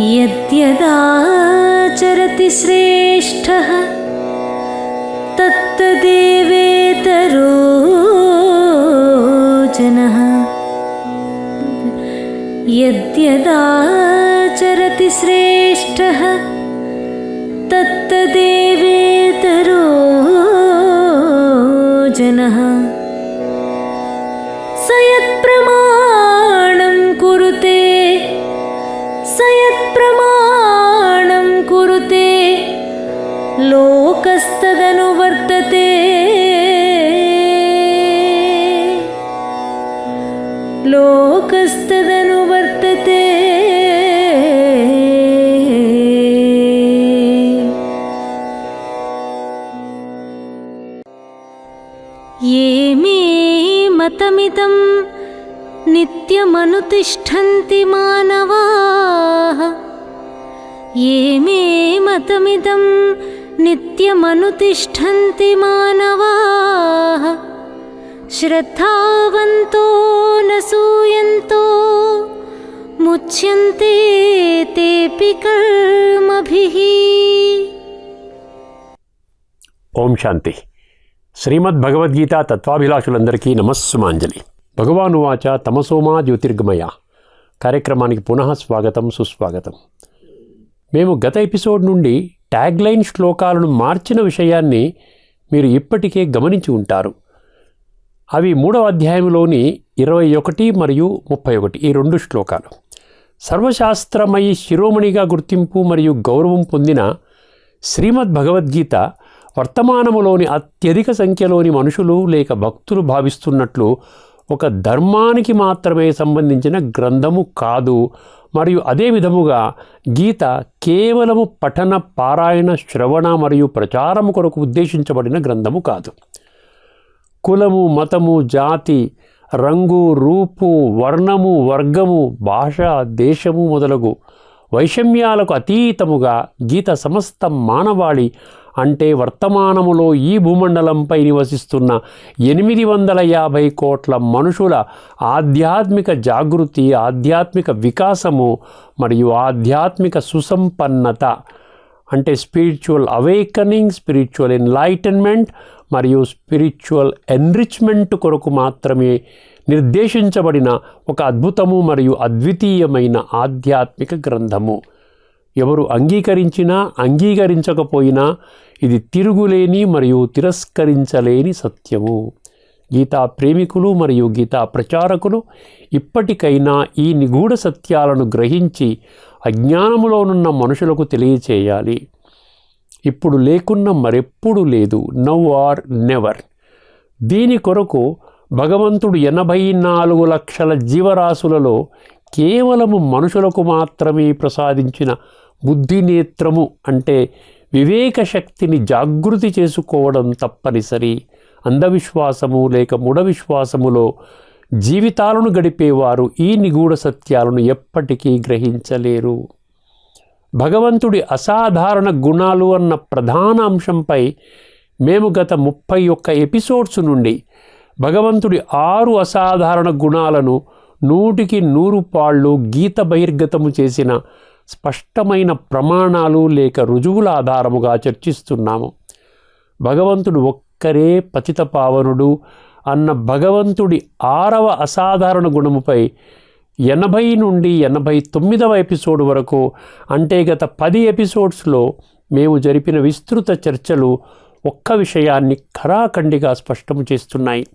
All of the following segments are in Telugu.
यद्यदाचरति श्रेष्ठः तत्तदेवेतरो जनः। यद्यदाचरति श्रेष्ठः तत्तदेवेतरो जनः लोकस्तदनुवर्तते लोकस्तदनुवर्तते ये मे मतमिदं नित्यमनुतिष्ठन्ति मानवाः ये मे मतमिदं नित्यमनुतिष्ठन्ति मानवाः श्रद्धावन्तो न सूयन्तो मुच्यन्ते तेऽपि कर्मभिः ఓం శాంతి శ్రీమద్ భగవద్గీత తత్వాభిలాషులందరికీ నమస్సుమాంజలి భగవాను వాచ తమసోమా జ్యోతిర్గమయ కార్యక్రమానికి పునః స్వాగతం సుస్వాగతం మేము గత ఎపిసోడ్ నుండి ట్యాగ్లైన్ శ్లోకాలను మార్చిన విషయాన్ని మీరు ఇప్పటికే గమనించి ఉంటారు. అవి మూడవ అధ్యాయంలోని ఇరవై ఒకటి మరియు ముప్పై ఒకటి ఈ రెండు శ్లోకాలు. సర్వశాస్త్రమయి శిరోమణిగా గుర్తింపు మరియు గౌరవం పొందిన శ్రీమద్ భగవద్గీత వర్తమానములోని అత్యధిక సంఖ్యలోని మనుషులు లేక భక్తులు భావిస్తున్నట్లు ఒక ధర్మానికి మాత్రమే సంబంధించిన గ్రంథము కాదు మరియు అదే విధముగా గీత కేవలము పఠన పారాయణ శ్రవణ మరియు ప్రచారము కొరకు ఉద్దేశించబడిన గ్రంథము కాదు. కులము మతము జాతి రంగు రూపు వర్ణము వర్గము భాష దేశము మొదలగు వైషమ్యాలకు అతీతముగా గీత సమస్త మానవాళి అంటే వర్తమానములో ఈ భూమండలంపై నివసిస్తున్న ఎనిమిది వందల యాభై కోట్ల మనుషుల ఆధ్యాత్మిక జాగృతి ఆధ్యాత్మిక వికాసము మరియు ఆధ్యాత్మిక సుసంపన్నత అంటే స్పిరిచువల్ అవేకనింగ్ స్పిరిచువల్ ఎన్లైటన్మెంట్ మరియు స్పిరిచువల్ ఎన్రిచ్మెంట్ కొరకు మాత్రమే నిర్దేశించబడిన ఒక అద్భుతము మరియు అద్వితీయమైన ఆధ్యాత్మిక గ్రంథము. ఎవరు అంగీకరించినా అంగీకరించకపోయినా ఇది తిరుగులేని మరియు తిరస్కరించలేని సత్యము. గీతా ప్రేమికులు మరియు గీతా ప్రచారకులు ఇప్పటికైనా ఈ నిగూఢ సత్యాలను గ్రహించి అజ్ఞానములోనున్న మనుషులకు తెలియచేయాలి. ఇప్పుడు లేకున్న మరెప్పుడు లేదు. Now or never. దీని కొరకు భగవంతుడు ఎనభై నాలుగు లక్షల జీవరాశులలో కేవలము మనుషులకు మాత్రమే ప్రసాదించిన బుద్ధినేత్రము అంటే వివేక శక్తిని జాగృతి చేసుకోవడం తప్పనిసరి. అంధవిశ్వాసము లేక మూఢ విశ్వాసములో జీవితాలను గడిపేవారు ఈ నిగూఢ సత్యాలను ఎప్పటికీ గ్రహించలేరు. భగవంతుడి అసాధారణ గుణాలు అన్న ప్రధాన అంశంపై మేము గత ముప్పై ఒక్క ఎపిసోడ్స్ నుండి భగవంతుడి ఆరు అసాధారణ గుణాలను నూటికి నూరు పాళ్ళు గీత బహిర్గతము చేసిన స్పష్టమైన ప్రమాణాలు లేక రుజువుల ఆధారముగా చర్చిస్తున్నాము. భగవంతుడు ఒక్కరే పతిత పావనుడు అన్న భగవంతుడి ఆరవ అసాధారణ గుణముపై ఎనభై నుండి ఎనభై తొమ్మిదవ ఎపిసోడ్ వరకు అంటే గత పది ఎపిసోడ్స్లో మేము జరిపిన విస్తృత చర్చలు ఒక్క విషయాన్ని ఖరాఖండిగా స్పష్టం చేస్తున్నాయి.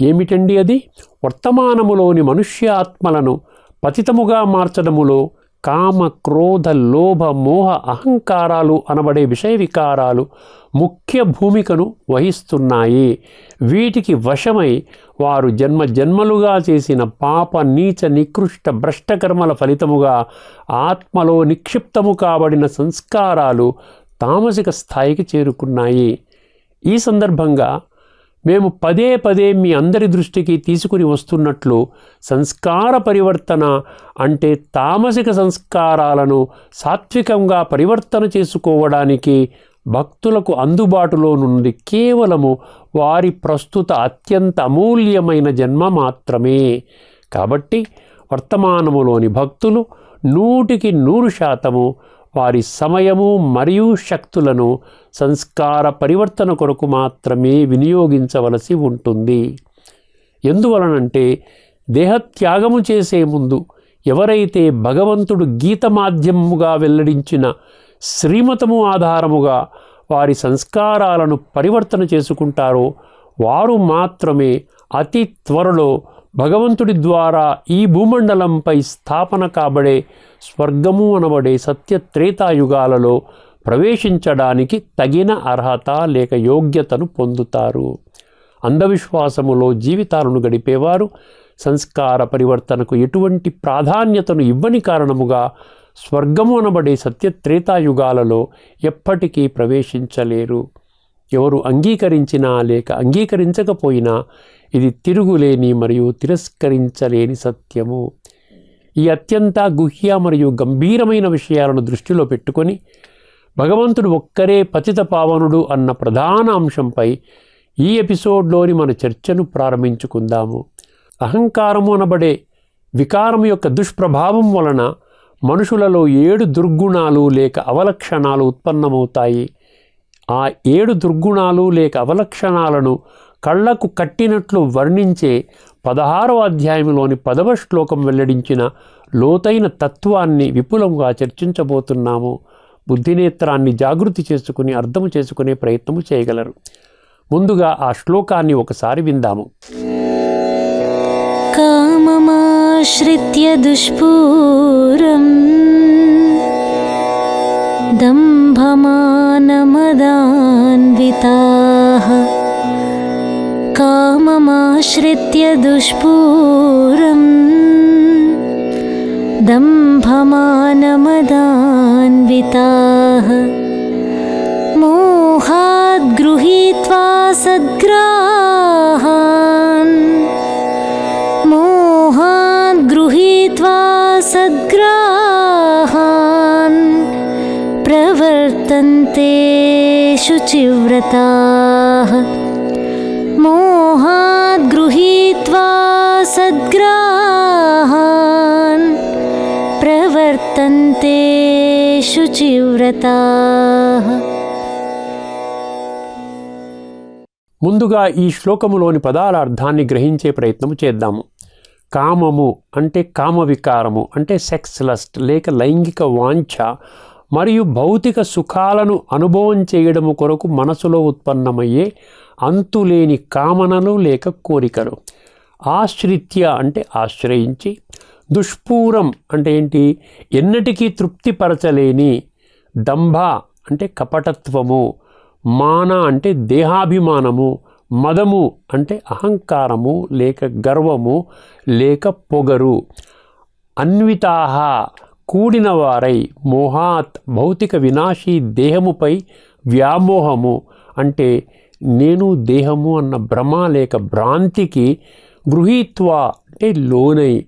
ఏమిటండి అది? వర్తమానములోని మనుష్య ఆత్మలను పతితముగా మార్చడములో కామ క్రోధ లోభ మోహ అహంకారాలు అనబడే విషయ వికారాలు ముఖ్య భూమికను వహిస్తున్నాయి. వీటికి వశమై వారు జన్మ జన్మలుగా చేసిన పాప నీచ నికృష్ట భ్రష్టకర్మల ఫలితముగా ఆత్మలో నిక్షిప్తము కాబడిన సంస్కారాలు తామసిక స్థాయికి చేరుకున్నాయి. ఈ సందర్భంగా మేము పదే పదే మీ అందరి దృష్టికి తీసుకుని వస్తున్నట్లు సంస్కార పరివర్తన అంటే తామసిక సంస్కారాలను సాత్వికంగా పరివర్తన చేసుకోవడానికి భక్తులకు అందుబాటులో నుండి కేవలము వారి ప్రస్తుత అత్యంత అమూల్యమైన జన్మ మాత్రమే. కాబట్టి వర్తమానములోని భక్తులు నూటికి నూరు శాతము వారి సమయము మరియు శక్తులను సంస్కార పరివర్తన కొరకు మాత్రమే వినియోగించవలసి ఉంటుంది. ఎందువలనంటే దేహత్యాగము చేసే ముందు ఎవరైతే భగవంతుడు గీత మాధ్యమముగా వెల్లడించిన శ్రీమతము ఆధారముగా వారి సంస్కారాలను పరివర్తన చేసుకుంటారో వారు మాత్రమే అతి త్వరలో భగవంతుడి ద్వారా ఈ భూమండలంపై స్థాపన కాబడే స్వర్గము అనబడే సత్య త్రేతాయుగాలలో ప్రవేశించడానికి తగిన అర్హత లేక యోగ్యతను పొందుతారు. అంధవిశ్వాసములో జీవితాలను గడిపేవారు సంస్కార పరివర్తనకు ఎటువంటి ప్రాధాన్యతను ఇవ్వని కారణముగా స్వర్గము అనబడే సత్యత్రేతాయుగాలలో ఎప్పటికీ ప్రవేశించలేరు. ఎవరు అంగీకరించినా లేక అంగీకరించకపోయినా ఇది తిరుగులేని మరియు తిరస్కరించలేని సత్యము. ఈ అత్యంత గుహ్య మరియు గంభీరమైన విషయాలను దృష్టిలో పెట్టుకొని భగవంతుడు ఒక్కరే పతిత పావనుడు అన్న ప్రధాన అంశంపై ఈ ఎపిసోడ్లోని మన చర్చను ప్రారంభించుకుందాము. అహంకారము అనబడే వికారం యొక్క దుష్ప్రభావం వలన మనుషులలో ఏడు దుర్గుణాలు లేక అవలక్షణాలు ఉత్పన్నమవుతాయి. ఆ ఏడు దుర్గుణాలు లేక అవలక్షణాలను కళ్ళకు కట్టినట్లు వర్ణించే పదహారవ అధ్యాయంలోని పదవ శ్లోకం వెల్లడించిన లోతైన తత్వాన్ని విపులంగా చర్చించబోతున్నాము. బుద్ధినేత్రాన్ని జాగృతి చేసుకుని అర్థం చేసుకునే ప్రయత్నము చేయగలరు. ముందుగా ఆ శ్లోకాన్ని ఒకసారి విందాము. కామమాశ్రిత్య దుష్పూరం దంభమానమద काममाश्रित्य दुष्पूरम्। दम्भमानमदान्विताः। मोहाद् गृहीत्वा सद्ग्राहान्। प्रवर्तन्ते शुचिव्रताः गृहीत्वा सद्ग्राहान् प्रवर्तन्ते शुचिव्रताः ముందుగా ఈ శ్లోకములోని పదాల అర్థాన్ని గ్రహించే ప్రయత్నము చేద్దాము కామము అంటే కామ వికారము అంటే సెక్స్ లస్ట్ లేక లైంగిక వాంఛ మరియు భౌతిక సుఖాలను అనుభవం చేయడము కొరకు మనసులో ఉత్పన్నమయ్యే అంతులేని కామనలు లేక కోరికలు. ఆశ్రిత్య అంటే ఆశ్రయించి దుష్పూరం అంటే ఏంటి? ఎన్నటికీ తృప్తిపరచలేని దంభ అంటే కపటత్వము మాన అంటే దేహాభిమానము మదము అంటే అహంకారము లేక గర్వము లేక పొగరు. అన్వితాహ కూడిన వారై మోహాత్ భౌతిక వినాశీ దేహముపై వ్యామోహము అంటే నేను దేహము అన్న భ్రమ లేక భ్రాంతికి గృహీత్వా అంటే లోనై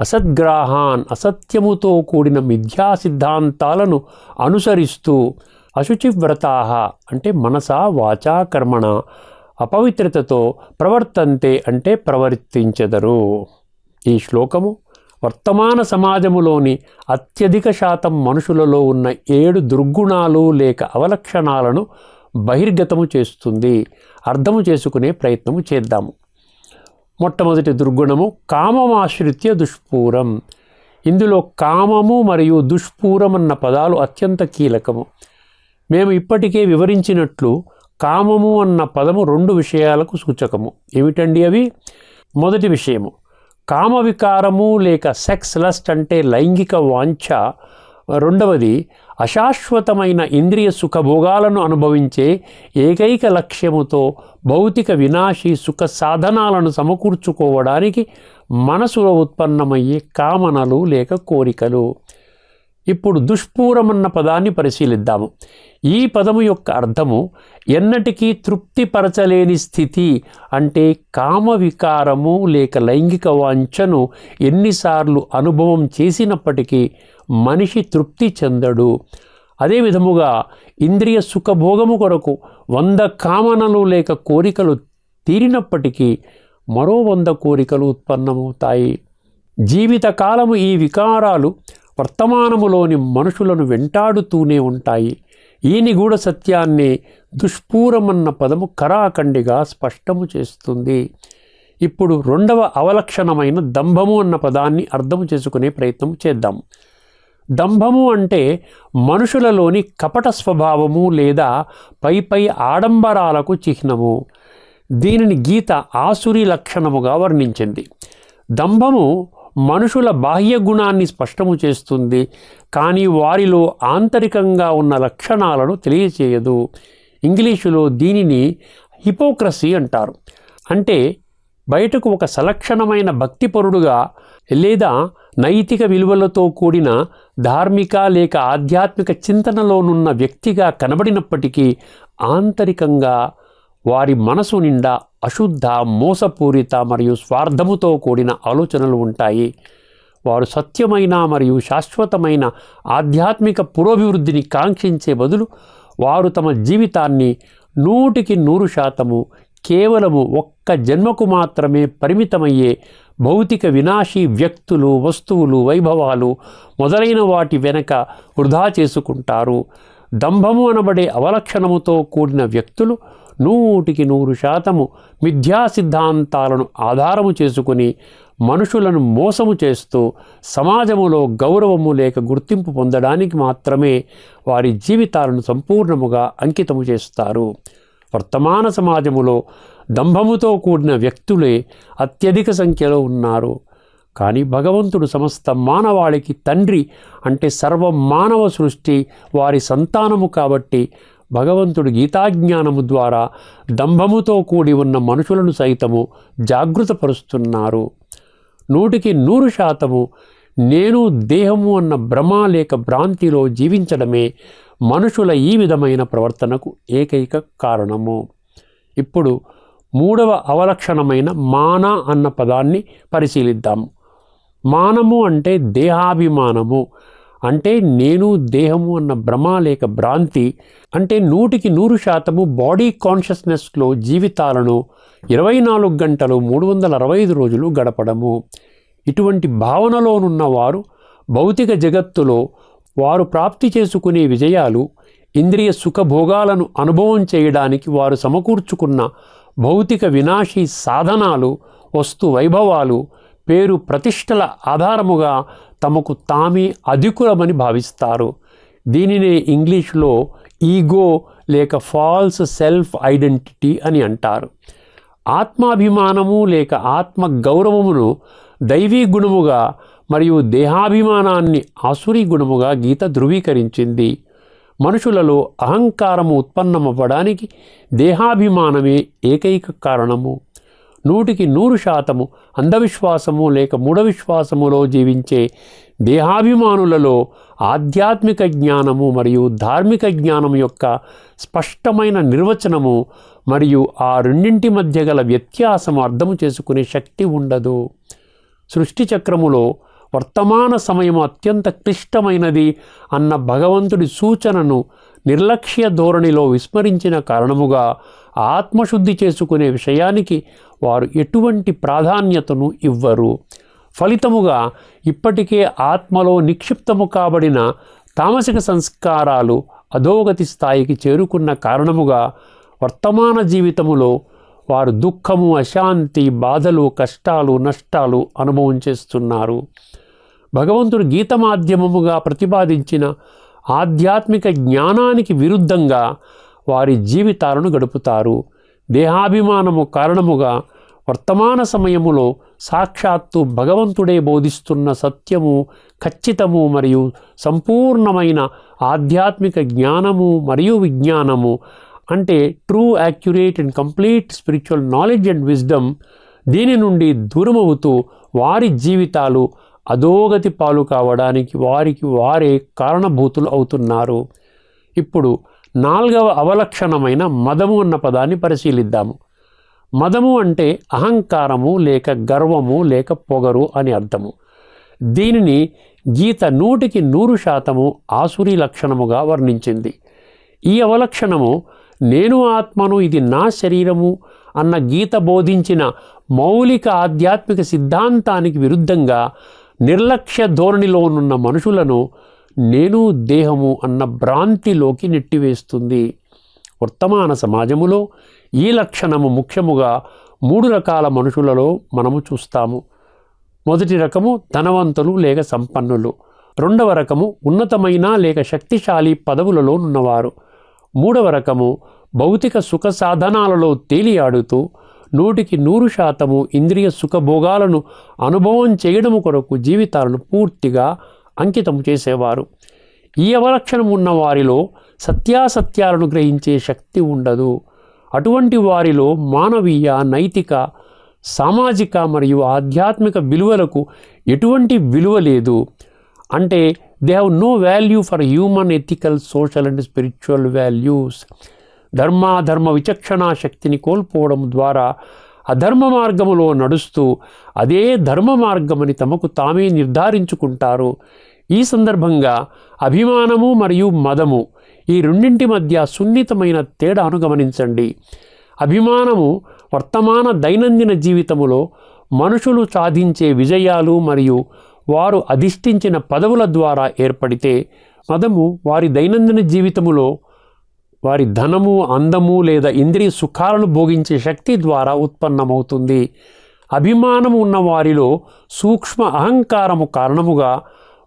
అసద్గ్రాహాన్ అసత్యముతో కూడిన మిథ్యా సిద్ధాంతాలను అనుసరిస్తూ అశుచివ్రతాహ అంటే మనసా వాచా కర్మణ అపవిత్రతతో ప్రవర్తంతే అంటే ప్రవర్తించెదరు. ఈ శ్లోకము వర్తమాన సమాజములోని అత్యధిక శాతం మనుషులలో ఉన్న ఏడు దుర్గుణాలు లేక అవలక్షణాలను బహిర్గతము చేస్తుంది. అర్థము చేసుకునే ప్రయత్నము చేద్దాము. మొట్టమొదటి దుర్గుణము కామమాశ్రిత్య దుష్పూరం. ఇందులో కామము మరియు దుష్పూరం అన్న పదాలు అత్యంత కీలకము. మేము ఇప్పటికే వివరించినట్లు కామము అన్న పదము రెండు విషయాలకు సూచకము. ఏమిటండి అవి? మొదటి విషయము. కామ వికారము లేక సెక్స్ లస్ట్ అంటే లైంగిక వాంఛ. రెండవది అశాశ్వతమైన ఇంద్రియ సుఖభోగాలను అనుభవించే ఏకైక లక్ష్యముతో భౌతిక వినాశీ సుఖ సాధనాలను సమకూర్చుకోవడానికి మనసులో ఉత్పన్నమయ్యే కామనలు లేక కోరికలు. ఇప్పుడు దుష్పూరమన్న పదాన్ని పరిశీలిద్దాము. ఈ పదము యొక్క అర్థము ఎన్నటికీ తృప్తిపరచలేని స్థితి అంటే కామ వికారము లేక లైంగిక వాంఛను ఎన్నిసార్లు అనుభవం చేసినప్పటికీ మనిషి తృప్తి చెందడు. అదే విధముగా ఇంద్రియ సుఖభోగము కొరకు వంద కామనలు లేక కోరికలు తీరినప్పటికీ మరో వంద కోరికలు ఉత్పన్నమవుతాయి. జీవితకాలము ఈ వికారాలు వర్తమానములోని మనుషులను వెంటాడుతూనే ఉంటాయి. ఈ నిగూఢ సత్యాన్ని దుష్పూరమన్న పదము కరాఖండిగా స్పష్టము చేస్తుంది. ఇప్పుడు రెండవ అవలక్షణమైన దంభము అన్న పదాన్ని అర్థం చేసుకునే ప్రయత్నం చేద్దాం. దంభము అంటే మనుషులలోని కపట స్వభావము లేదా పై పై ఆడంబరాలకు చిహ్నము. దీనిని గీత ఆసురి లక్షణముగా వర్ణించింది. దంభము మనుషుల బాహ్య గుణాన్ని స్పష్టము చేస్తుంది కానీ వారిలో ఆంతరికంగా ఉన్న లక్షణాలను తెలియచేయదు. ఇంగ్లీషులో దీనిని హిపోక్రసీ అంటారు. అంటే బయటకు ఒక సలక్షణమైన భక్తిపరుడుగా లేదా నైతిక విలువలతో కూడిన ధార్మిక లేక ఆధ్యాత్మిక చింతనలోనున్న వ్యక్తిగా కనబడినప్పటికీ ఆంతరికంగా వారి మనసు నిండా అశుద్ధ మోసపూరిత మరియు స్వార్థముతో కూడిన ఆలోచనలు ఉంటాయి. వారు సత్యమైన మరియు శాశ్వతమైన ఆధ్యాత్మిక పురోభివృద్ధిని కాంక్షించే బదులు వారు తమ జీవితాన్ని నూటికి నూరు శాతము కేవలము ఒక్క జన్మకు మాత్రమే పరిమితమయ్యే భౌతిక వినాశీ వ్యక్తులు వస్తువులు వైభవాలు మొదలైన వాటి వెనక వృధా చేసుకుంటారు. దంభము అనబడే అవలక్షణముతో కూడిన వ్యక్తులు నూటికి నూరు శాతము మిథ్యా సిద్ధాంతాలను ఆధారము చేసుకుని మనుషులను మోసము చేస్తూ సమాజములో గౌరవము లేక గుర్తింపు పొందడానికి మాత్రమే వారి జీవితాలను సంపూర్ణముగా అంకితము చేస్తారు. వర్తమాన సమాజములో దంభముతో కూడిన వ్యక్తులే అత్యధిక సంఖ్యలో ఉన్నారు. కానీ భగవంతుడు సమస్త మానవాళికి తండ్రి అంటే సర్వ మానవ సృష్టి వారి సంతానము కాబట్టి భగవంతుడు గీతాజ్ఞానము ద్వారా దంభముతో కూడి ఉన్న మనుషులను సైతము జాగృతపరుస్తున్నారు. నూటికి నూరు శాతము నేను దేహము అన్న భ్రమ లేక భ్రాంతిలో జీవించడమే మనుషుల ఈ విధమైన ప్రవర్తనకు ఏకైక కారణము. ఇప్పుడు మూడవ అవలక్షణమైన మాన అన్న పదాన్ని పరిశీలిద్దాము మానము అంటే దేహాభిమానము. అంటే నేను దేహము అన్న భ్రమ లేక భ్రాంతి అంటే నూటికి నూరు శాతము బాడీ కాన్షియస్నెస్లో జీవితాలను ఇరవై నాలుగు గంటలు మూడు వందల అరవై ఐదు రోజులు గడపడము. ఇటువంటి భావనలోనున్నవారు భౌతిక జగత్తులో వారు ప్రాప్తి చేసుకునే విజయాలు ఇంద్రియ సుఖభోగాలను అనుభవం చేయడానికి వారు సమకూర్చుకున్న భౌతిక వినాశీ సాధనాలు వస్తు వైభవాలు పేరు ప్రతిష్టల ఆధారముగా తమకు తామే అధికులమని భావిస్తారు. దీనినే ఇంగ్లీష్లో ఈగో లేక ఫాల్స్ సెల్ఫ్ ఐడెంటిటీ అని అంటారు. ఆత్మాభిమానము లేక ఆత్మ గౌరవమును దైవీ గుణముగా మరియు దేహాభిమానాన్ని ఆసురీ గుణముగా గీత ధృవీకరించింది. మనుషులలో అహంకారము ఉత్పన్నమవ్వడానికి దేహాభిమానమే ఏకైక కారణము. నూటికి నూరు శాతము అంధవిశ్వాసము లేక మూఢవిశ్వాసములో జీవించే దేహాభిమానులలో ఆధ్యాత్మిక జ్ఞానము మరియు ధార్మిక జ్ఞానం యొక్క స్పష్టమైన నిర్వచనము మరియు ఆ రెండింటి మధ్య గల వ్యత్యాసము అర్థము చేసుకునే శక్తి ఉండదు. సృష్టి చక్రములో వర్తమాన సమయము అత్యంత క్లిష్టమైనది అన్న భగవంతుడి సూచనను నిర్లక్ష్య ధోరణిలో విస్మరించిన కారణముగా ఆత్మశుద్ధి చేసుకునే విషయానికి వారు ఎటువంటి ప్రాధాన్యతను ఇవ్వరు. ఫలితముగా ఇప్పటికే ఆత్మలో నిక్షిప్తము కాబడిన తామసిక సంస్కారాలు అధోగతి స్థాయికి చేరుకున్న కారణముగా వర్తమాన జీవితములో వారు దుఃఖము అశాంతి బాధలు కష్టాలు నష్టాలు అనుభవం చేస్తున్నారు. భగవంతుడు గీత మాధ్యమముగా ప్రతిపాదించిన ఆధ్యాత్మిక జ్ఞానానికి విరుద్ధంగా వారి జీవితాలను గడుపుతారు. దేహాభిమానము కారణముగా వర్తమాన సమయములో సాక్షాత్తు భగవంతుడే బోధిస్తున్న సత్యము ఖచ్చితము మరియు సంపూర్ణమైన ఆధ్యాత్మిక జ్ఞానము మరియు విజ్ఞానము అంటే true accurate and complete spiritual knowledge and wisdom దీని నుండి దూరమవుతూ వారి జీవితాలు అధోగతి పాలు కావడానికి వారికి వారే కారణభూతులు అవుతున్నారు. ఇప్పుడు నాలుగవ అవలక్షణమైన మదము అన్న పదాన్ని పరిశీలిద్దాము. మదము అంటే అహంకారము లేక గర్వము లేక పొగరు అని అర్థము. దీనిని గీత నూటికి నూరు శాతము ఆసురి లక్షణముగా వర్ణించింది. ఈ అవలక్షణము నేను ఆత్మను ఇది నా శరీరము అన్న గీత బోధించిన మౌలిక ఆధ్యాత్మిక సిద్ధాంతానికి విరుద్ధంగా నిర్లక్ష్య ధోరణిలోనున్న మనుషులను నేను దేహము అన్న భ్రాంతిలోకి నెట్టివేస్తుంది. వర్తమాన సమాజములో ఈ లక్షణము ముఖ్యముగా మూడు రకాల మనుషులలో మనము చూస్తాము. మొదటి రకము ధనవంతులు లేక సంపన్నులు. రెండవ రకము ఉన్నతమైన లేక శక్తిశాలి పదవులలో ఉన్నవారు. మూడవ రకము భౌతిక సుఖ సాధనాలలో తేలియాడుతూ నూటికి నూరు శాతము ఇంద్రియ సుఖభోగాలను అనుభవం చేయడము కొరకు జీవితాలను పూర్తిగా అంకితం చేసేవారు. ఈ అవలక్షణం ఉన్న వారిలో సత్యాసత్యాలను గ్రహించే శక్తి ఉండదు. అటువంటి వారిలో మానవీయ నైతిక సామాజిక మరియు ఆధ్యాత్మిక విలువలకు ఎటువంటి విలువ లేదు. అంటే they have no value for human ethical social and spiritual values ధర్మాధర్మ విచక్షణా శక్తిని కోల్పోవడం ద్వారా అధర్మ మార్గములో నడుస్తూ అదే ధర్మ మార్గమని తమకు తామే నిర్ధారించుకుంటారు ఈ సందర్భంగా అభిమానము మరియు మదము ఈ రెండింటి మధ్య సున్నితమైన తేడాను గమనించండి. అభిమానము వర్తమాన దైనందిన జీవితములో మనుషులు సాధించే విజయాలు మరియు వారు అధిష్ఠించిన పదవుల ద్వారా ఏర్పడితే మదము వారి దైనందిన జీవితములో వారి ధనము అందము లేదా ఇంద్రియ సుఖాలను భోగించే శక్తి ద్వారా ఉత్పన్నమవుతుంది. అభిమానము ఉన్న వారిలో సూక్ష్మ అహంకారము కారణముగా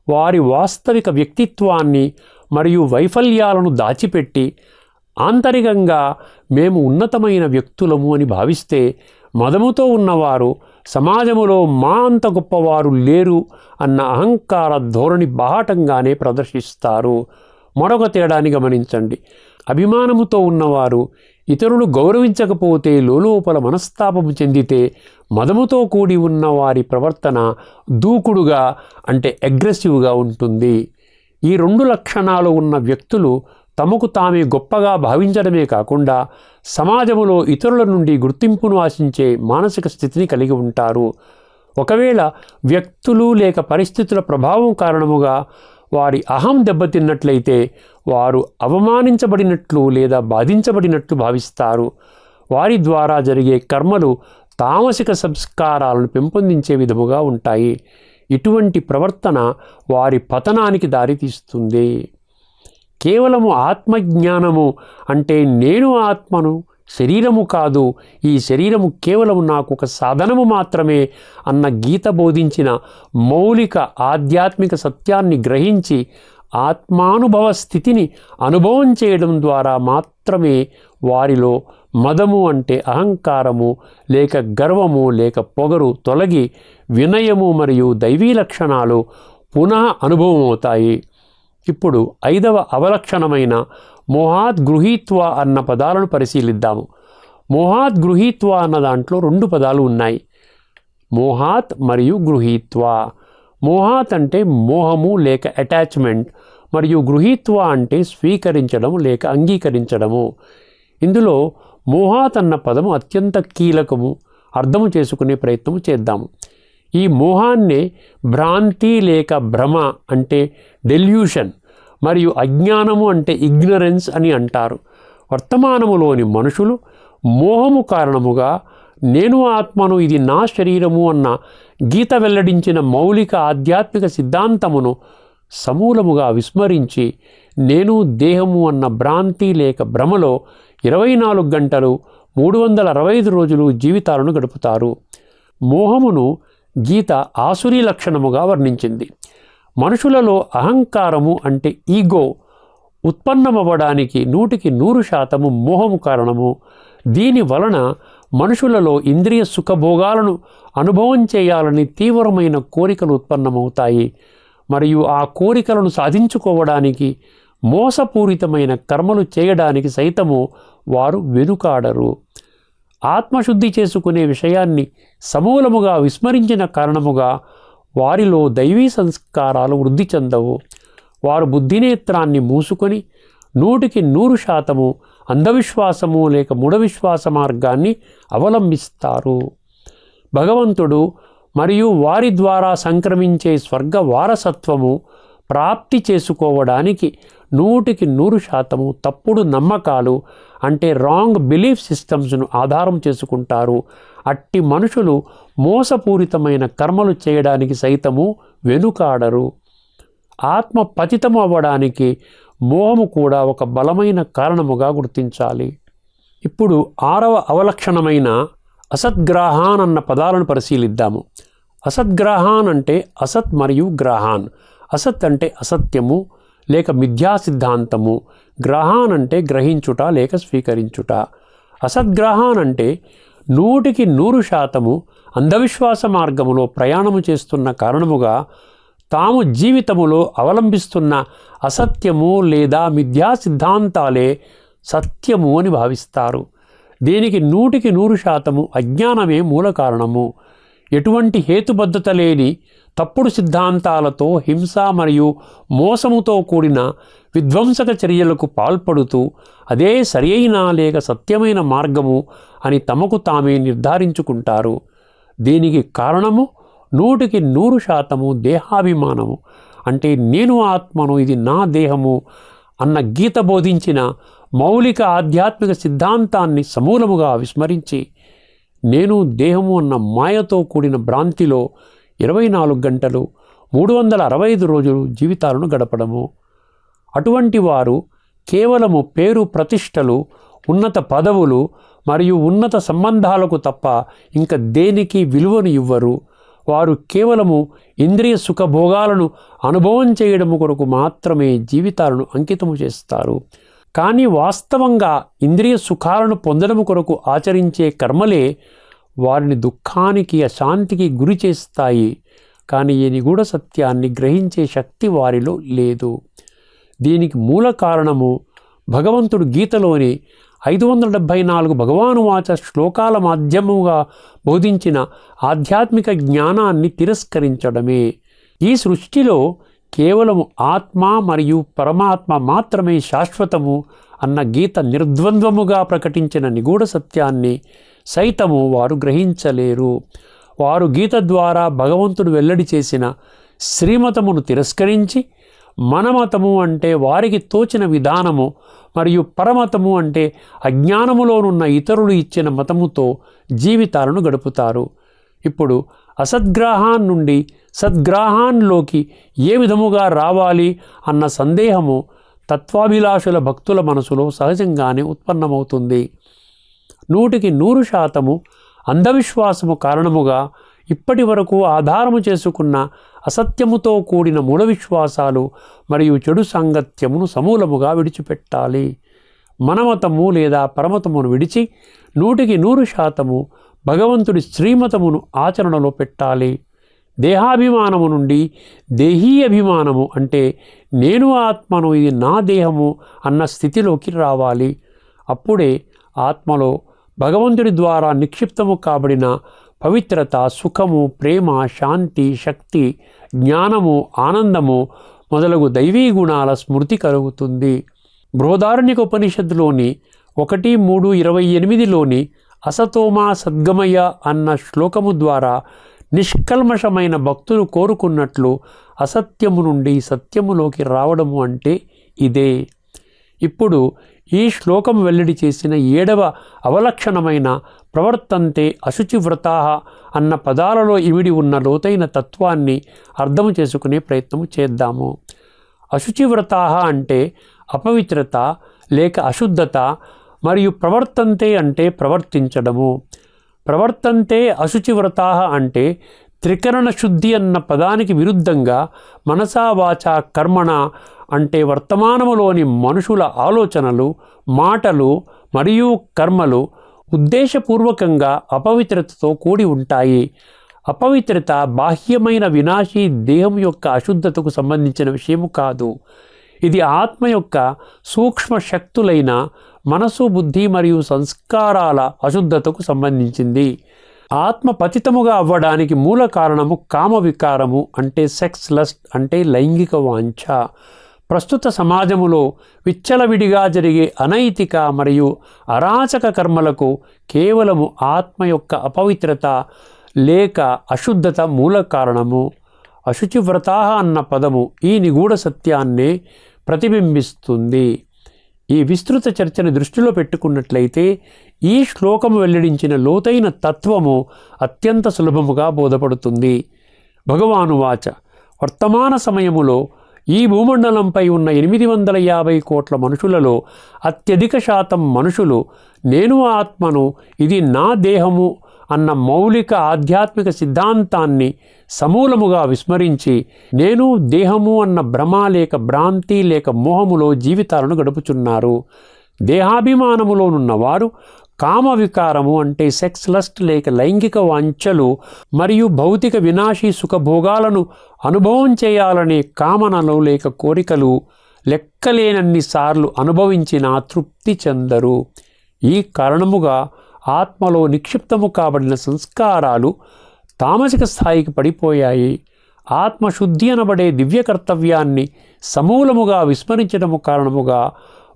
వారి వాస్తవిక వ్యక్తిత్వాన్ని మరియు వైఫల్యాలను దాచిపెట్టి ఆంతరికంగా మేము ఉన్నతమైన వ్యక్తులము అని భావిస్తే మదముతో ఉన్నవారు సమాజములో మా అంత గొప్పవారు లేరు అన్న అహంకార ధోరణి బాహటంగానే ప్రదర్శిస్తారు. మరొక తేడాని గమనించండి. అభిమానముతో ఉన్నవారు ఇతరులు గౌరవించకపోతే లోలోపల మనస్తాపము చెందితే మదముతో కూడి ఉన్న వారి ప్రవర్తన దూకుడుగా అంటే అగ్రెసివ్గా ఉంటుంది. ఈ రెండు లక్షణాలు ఉన్న వ్యక్తులు తమకు తామే గొప్పగా భావించడమే కాకుండా సమాజములో ఇతరుల నుండి గుర్తింపును ఆశించే మానసిక స్థితిని కలిగి ఉంటారు. ఒకవేళ వ్యక్తులు లేక పరిస్థితుల ప్రభావం కారణముగా వారి అహం దెబ్బతిన్నట్లయితే వారు అవమానించబడినట్లు లేదా బాధించబడినట్లు భావిస్తారు. వారి ద్వారా జరిగే కర్మలు తామసిక సంస్కారాలను పెంపొందించే విధముగా ఉంటాయి. ఇటువంటి ప్రవర్తన వారి పతనానికి దారితీస్తుంది. కేవలము ఆత్మజ్ఞానము అంటే నేను ఆత్మను శరీరము కాదు ఈ శరీరము కేవలము నాకు ఒక సాధనము మాత్రమే అన్న గీత బోధించిన మౌలిక ఆధ్యాత్మిక సత్యాన్ని గ్రహించి ఆత్మానుభవ స్థితిని అనుభవం చేయడం ద్వారా మాత్రమే వారిలో మదము అంటే అహంకారము లేక గర్వము లేక పొగరు తొలగి వినయము మరియు దైవీ లక్షణాలు పునః అనుభవమవుతాయి. ఇప్పుడు ఐదవ అవలక్షణమైన మోహాత్ గృహీత్వ అన్న పదాలను పరిశీలిద్దాము. మోహాత్ గృహీత్వ అన్న దాంట్లో రెండు పదాలు ఉన్నాయి. మోహాత్ మరియు గృహీత్వ. మోహాత్ అంటే మోహము లేక అటాచ్మెంట్ మరియు గృహీత్వ అంటే స్వీకరించడం లేక అంగీకరించడము. ఇందులో మోహాత్ అన్న పదము అత్యంత కీలకము అర్థము చేసుకునే ప్రయత్నం చేద్దాము. ఈ మోహాన్నే భ్రాంతి లేక భ్రమ అంటే డెల్యూషన్ మరియు అజ్ఞానము అంటే ఇగ్నరెన్స్ అని అంటారు. వర్తమానములోని మనుషులు మోహము కారణముగా నేను ఆత్మను ఇది నా శరీరము అన్న గీత వెల్లడించిన మౌలిక ఆధ్యాత్మిక సిద్ధాంతమును సమూలముగా విస్మరించి నేను దేహము అన్న భ్రాంతి లేక భ్రమలో ఇరవై నాలుగు గంటలు మూడు వందల అరవై ఐదు రోజులు జీవితాలను గడుపుతారు. మోహమును గీత ఆసురి లక్షణముగా వర్ణించింది. మనుషులలో అహంకారము అంటే ఈగో ఉత్పన్నమవ్వడానికి నూటికి నూరు శాతము మోహము కారణము. దీని వలన మనుషులలో ఇంద్రియ సుఖభోగాలను అనుభవం చేయాలని తీవ్రమైన కోరికలు ఉత్పన్నమవుతాయి. మరియు ఆ కోరికలను సాధించుకోవడానికి మోసపూరితమైన కర్మలు చేయడానికి సైతము వారు వెనుకాడరు. ఆత్మశుద్ధి చేసుకునే విషయాన్ని సమూలముగా విస్మరించిన కారణముగా వారిలో దైవీ సంస్కారాలు వృద్ధి చెందవు. వారు బుద్ధినేత్రాన్ని మూసుకొని నూటికి నూరు శాతము అంధవిశ్వాసము లేక మూఢవిశ్వాస మార్గాన్ని అవలంబిస్తారు. భగవంతుడు మరియు వారి ద్వారా సంక్రమించే స్వర్గ వారసత్వము ప్రాప్తి చేసుకోవడానికి నూటికి నూరు శాతము తప్పుడు నమ్మకాలు అంటే రాంగ్ బిలీఫ్ సిస్టమ్స్ను ఆధారం చేసుకుంటారు. అట్టి మనుషులు మోసపూరితమైన కర్మలు చేయడానికి సైతము వెనుకాడరు. ఆత్మ పతితము అవ్వడానికి మోహము కూడా ఒక బలమైన కారణముగా గుర్తించాలి. ఇప్పుడు ఆరవ అవలక్షణమైన అసద్గ్రాహాన్ అన్న పదాలను పరిశీలిద్దాము. అసద్గ్రాహాన్ అంటే అసత్ మరియు గ్రహాన్. అసత్ అంటే అసత్యము లేక మిథ్యా సిద్ధాంతము గ్రహాన్ అంటే గ్రహించుట లేక స్వీకరించుట. అసద్గ్రహాన్ అంటే నూటికి నూరు శాతము అంధవిశ్వాస మార్గములో ప్రయాణము చేస్తున్న కారణముగా తాము జీవితములో అవలంబిస్తున్న అసత్యము లేదా మిథ్యా సిద్ధాంతాలే సత్యము అని భావిస్తారు. దీనికి నూటికి నూరు శాతము అజ్ఞానమే మూల కారణము. ఎటువంటి హేతుబద్ధత లేని తప్పుడు సిద్ధాంతాలతో హింస మరియు మోసముతో కూడిన విధ్వంసక చర్యలకు పాల్పడుతూ అదే సరియైన లేక సత్యమైన మార్గము అని తమకు తామే నిర్ధారించుకుంటారు. దీనికి కారణము నూటికి నూరు శాతము దేహాభిమానము. అంటే నేను ఆత్మను ఇది నా దేహము అన్న గీత బోధించిన మౌలిక ఆధ్యాత్మిక సిద్ధాంతాన్ని సమూలముగా విస్మరించి నేను దేహము అన్న మాయతో కూడిన భ్రాంతిలో ఇరవై నాలుగు గంటలు మూడు వందల అరవై ఐదు రోజులు జీవితాలను గడపడము. అటువంటి వారు కేవలము పేరు ప్రతిష్టలు ఉన్నత పదవులు మరియు ఉన్నత సంబంధాలకు తప్ప ఇంక దేనికి విలువను ఇవ్వరు. వారు కేవలము ఇంద్రియ సుఖభోగాలను అనుభవం చేయడము కొరకు మాత్రమే జీవితాలను అంకితము చేస్తారు. కానీ వాస్తవంగా ఇంద్రియ సుఖాలను పొందడం కొరకు ఆచరించే కర్మలే వారిని దుఃఖానికి అశాంతికి గురి చేస్తాయి. కానీ ఈ నిగూఢ సత్యాన్ని గ్రహించే శక్తి వారిలో లేదు. దీనికి మూల కారణము భగవంతుడు గీతలోని ఐదు వందల డెబ్భై నాలుగు భగవాను వాచ శ్లోకాల మాధ్యముగా బోధించిన ఆధ్యాత్మిక జ్ఞానాన్ని తిరస్కరించడమే. ఈ సృష్టిలో కేవలం ఆత్మ మరియు పరమాత్మ మాత్రమే శాశ్వతము అన్న గీత నిర్ద్వంద్వముగా ప్రకటించిన నిగూఢ సత్యాన్ని సైతము వారు గ్రహించలేరు. వారు గీత ద్వారా భగవంతుడు వెల్లడి చేసిన శ్రీమతమును తిరస్కరించి మనమతము అంటే వారికి తోచిన విధానము మరియు పరమతము అంటే అజ్ఞానములోనున్న ఇతరులు ఇచ్చిన మతముతో జీవితాలను గడుపుతారు. ఇప్పుడు అసద్గ్రహాన్ నుండి సద్గ్రాహాన్లోకి ఏ విధముగా రావాలి అన్న సందేహము తత్వాభిలాషుల భక్తుల మనసులో సహజంగానే ఉత్పన్నమవుతుంది. నూటికి నూరు శాతము అంధవిశ్వాసము కారణముగా ఇప్పటి వరకు ఆధారము చేసుకున్న అసత్యముతో కూడిన మూఢ విశ్వాసాలు మరియు చెడు సాంగత్యమును సమూలముగా విడిచిపెట్టాలి. మనమతము లేదా పరమతమును విడిచి నూటికి నూరు శాతము భగవంతుడి శ్రీమతమును ఆచరణలో పెట్టాలి. దేహాభిమానము నుండి దేహీ అభిమానము అంటే నేను ఆత్మను ఇది నా దేహము అన్న స్థితిలోకి రావాలి. అప్పుడే ఆత్మలో భగవంతుడి ద్వారా నిక్షిప్తము కాబడిన పవిత్రత సుఖము ప్రేమ శాంతి శక్తి జ్ఞానము ఆనందము మొదలగు దైవీ గుణాల స్మృతి కలుగుతుంది. బృహదారుణ్యక ఉపనిషత్తులోని ఒకటి మూడు ఇరవై ఎనిమిదిలోని అసతోమా సద్గమయ అన్న శ్లోకము ద్వారా నిష్కల్మషమైన భక్తులు కోరుకున్నట్లు అసత్యము నుండి సత్యములోకి రావడము అంటే ఇదే. ఇప్పుడు ఈ శ్లోకం వెల్లడి చేసిన ఏడవ అవలక్షణమైన ప్రవర్తంతే అశుచి వ్రతా అన్న పదాలలో ఇవిడి ఉన్న లోతైన తత్వాన్ని అర్థం చేసుకునే ప్రయత్నం చేద్దాము. అశుచి వ్రతాహ అంటే అపవిత్రత లేక అశుద్ధత మరియు ప్రవర్తంతే అంటే ప్రవర్తించడము. ప్రవర్తంతే అశుచి వ్రతా అంటే త్రికరణ శుద్ధి అన్న పదానికి విరుద్ధంగా మనసా వాచ కర్మణ అంటే వర్తమానములోని మనుషుల ఆలోచనలు మాటలు మరియు కర్మలు ఉద్దేశపూర్వకంగా అపవిత్రతతో కూడి ఉంటాయి. అపవిత్రత బాహ్యమైన వినాశీ దేహం యొక్క అశుద్ధతకు సంబంధించిన విషయము కాదు. ఇది ఆత్మ యొక్క సూక్ష్మ శక్తులైన మనసు బుద్ధి మరియు సంస్కారాల అశుద్ధతకు సంబంధించింది. ఆత్మ పతితముగా అవ్వడానికి మూల కారణము కామ వికారము అంటే సెక్స్ లస్ట్ అంటే లైంగిక వాంఛ. ప్రస్తుత సమాజములో విచ్చలవిడిగా జరిగే అనైతిక మరియు అరాచక కర్మలకు కేవలము ఆత్మ యొక్క అపవిత్రత లేక అశుద్ధత మూల కారణము. అశుచి వ్రతాహ అన్న పదము ఈ నిగూఢ సత్యాన్నే ప్రతిబింబిస్తుంది. ఈ విస్తృత చర్చను దృష్టిలో పెట్టుకున్నట్లయితే ఈ శ్లోకము వెల్లడించిన లోతైన తత్వము అత్యంత సులభముగా బోధపడుతుంది. భగవాను వాచ వర్తమాన సమయములో ఈ భూమండలంపై ఉన్న ఎనిమిది వందల యాభై కోట్ల మనుషులలో అత్యధిక శాతం మనుషులు నేను ఆత్మను ఇది నా దేహము అన్న మౌలిక ఆధ్యాత్మిక సిద్ధాంతాన్ని సమూలముగా విస్మరించి నేను దేహము అన్న భ్రమ లేక భ్రాంతి లేక మోహములో జీవితాలను గడుపుచున్నారు. దేహాభిమానములోనున్నవారు కామ వికారము అంటే సెక్స్ లస్ట్ లేక లైంగిక వాంఛలు మరియు భౌతిక వినాశీ సుఖభోగాలను అనుభవం చేయాలనే కామనలు లేక కోరికలు లెక్కలేనన్ని సార్లు అనుభవించిన తృప్తి చెందరు. ఈ కారణముగా ఆత్మలో నిక్షిప్తము కాబడిన సంస్కారాలు తామసిక స్థాయికి పడిపోయాయి. ఆత్మశుద్ధి అనబడే దివ్య కర్తవ్యాన్ని సమూలముగా విస్మరించడము కారణముగా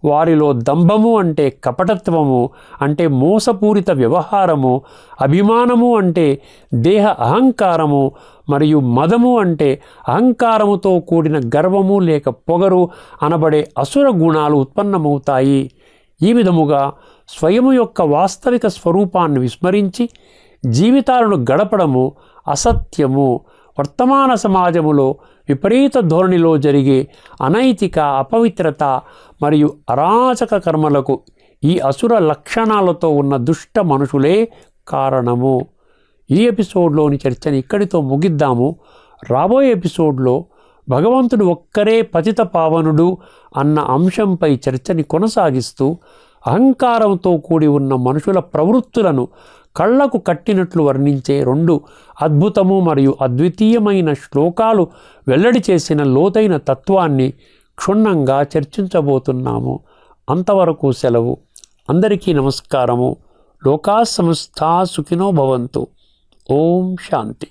వారిలో దంభము అంటే కపటత్వము అంటే మోసపూరిత వ్యవహారము అభిమానము అంటే దేహ అహంకారము మరియు మదము అంటే అహంకారముతో కూడిన గర్వము లేక పొగరు అనబడే అసుర గుణాలు ఉత్పన్నమవుతాయి. ఈ విధముగా స్వయము యొక్క వాస్తవిక స్వరూపాన్ని విస్మరించి జీవితాలను గడపడము అసత్యము. వర్తమాన సమాజములో విపరీత ధోరణిలో జరిగే అనైతిక అపవిత్రత మరియు అరాచక కర్మలకు ఈ అసుర లక్షణాలతో ఉన్న దుష్ట మనుషులే కారణము. ఈ ఎపిసోడ్లోని చర్చని ఇక్కడితో ముగిద్దాము. రాబోయే ఎపిసోడ్లో భగవంతుడు ఒక్కరే పతిత పావనుడు అన్న అంశంపై చర్చని కొనసాగిస్తూ అహంకారంతో కూడి ఉన్న మనుషుల ప్రవృత్తులను కళ్ళకు కట్టినట్లు వర్ణించే రెండు అద్భుతము మరియు అద్వితీయమైన శ్లోకాలు వెల్లడి చేసిన లోతైన తత్వాన్ని క్షుణ్ణంగా చర్చించబోతున్నాము. అంతవరకు సెలవు. అందరికీ నమస్కారము. లోకా సంస్థ సుఖినో భవంతు. ఓం శాంతి.